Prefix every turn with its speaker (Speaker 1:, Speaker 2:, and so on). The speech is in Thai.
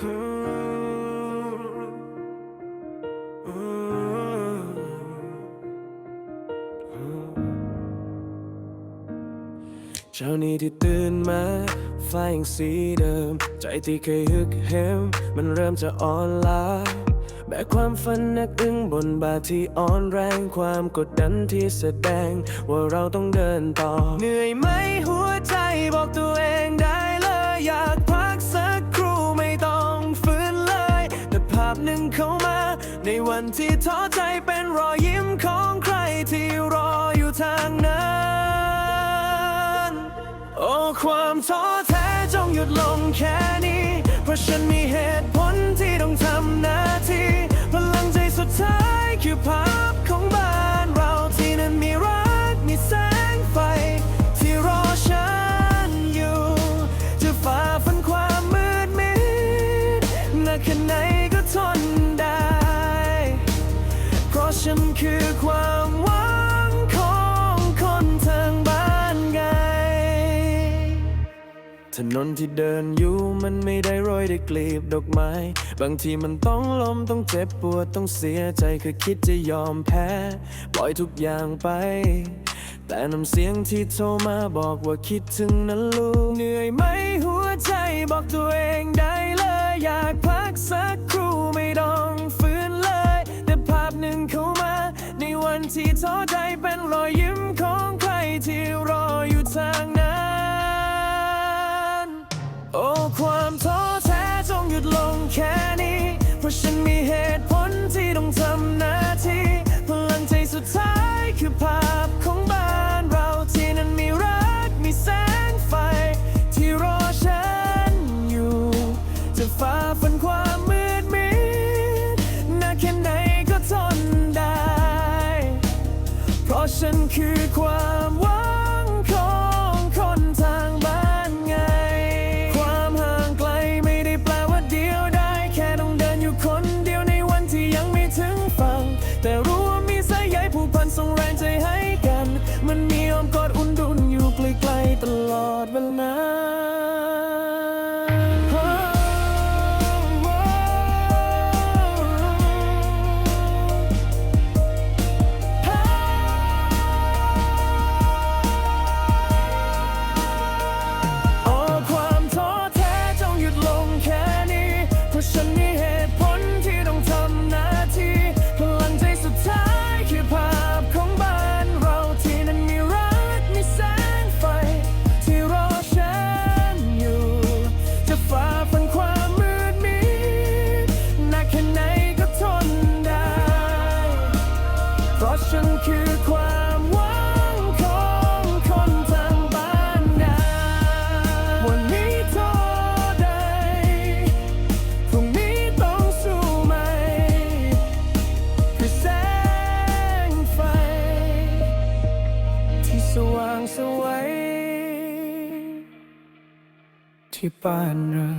Speaker 1: เช้านี้ที่ตื่นมาฟ้ายังสีเดิม ใจที่เคยฮึกเหิมมันเริ่มจะอ่อนล้าแบกความฝันนักอึ้งบนบาที่อ่อนแรงความกดดันที่แสดง ว่าเราต้องเดินต่อ เหนื่อยไหมหัวใจบอกตัวเองได้เลยอยาก เข้ามา ในวันที่ท้อใจเป็นรอยยิ้มของใครที่รออยู่ทางนั้น โอ้ความท้อแท้จงหยุดลงแค่นี้ เพราะฉันมีเหตุผล ฉันคือความหวังของคนทางบ้านไง ถนนที่เดินอยู่มันไม่ได้โรยด้วยกลีบดอกไม้ บางทีมันต้องล้มต้องเจ็บปวดต้องเสียใจคือคิดจะยอมแพ้ ปล่อยทุกอย่างไป แต่น้ำเสียงที่โทรมาบอกว่าคิดถึงนั้นลูก เหนื่อยไหมหัวใจบอกตัวเองได้เลยอยากพักสัก ท้อใจเป็นรอย ฉันคือความ ฉันคือความหวังของคนทางบ้านนาวันนี้ท้อใดพรุ่งนี้ต้องสู้ใหม่คือแสงไฟ ที่สว่างสวัยที่บ้านเรา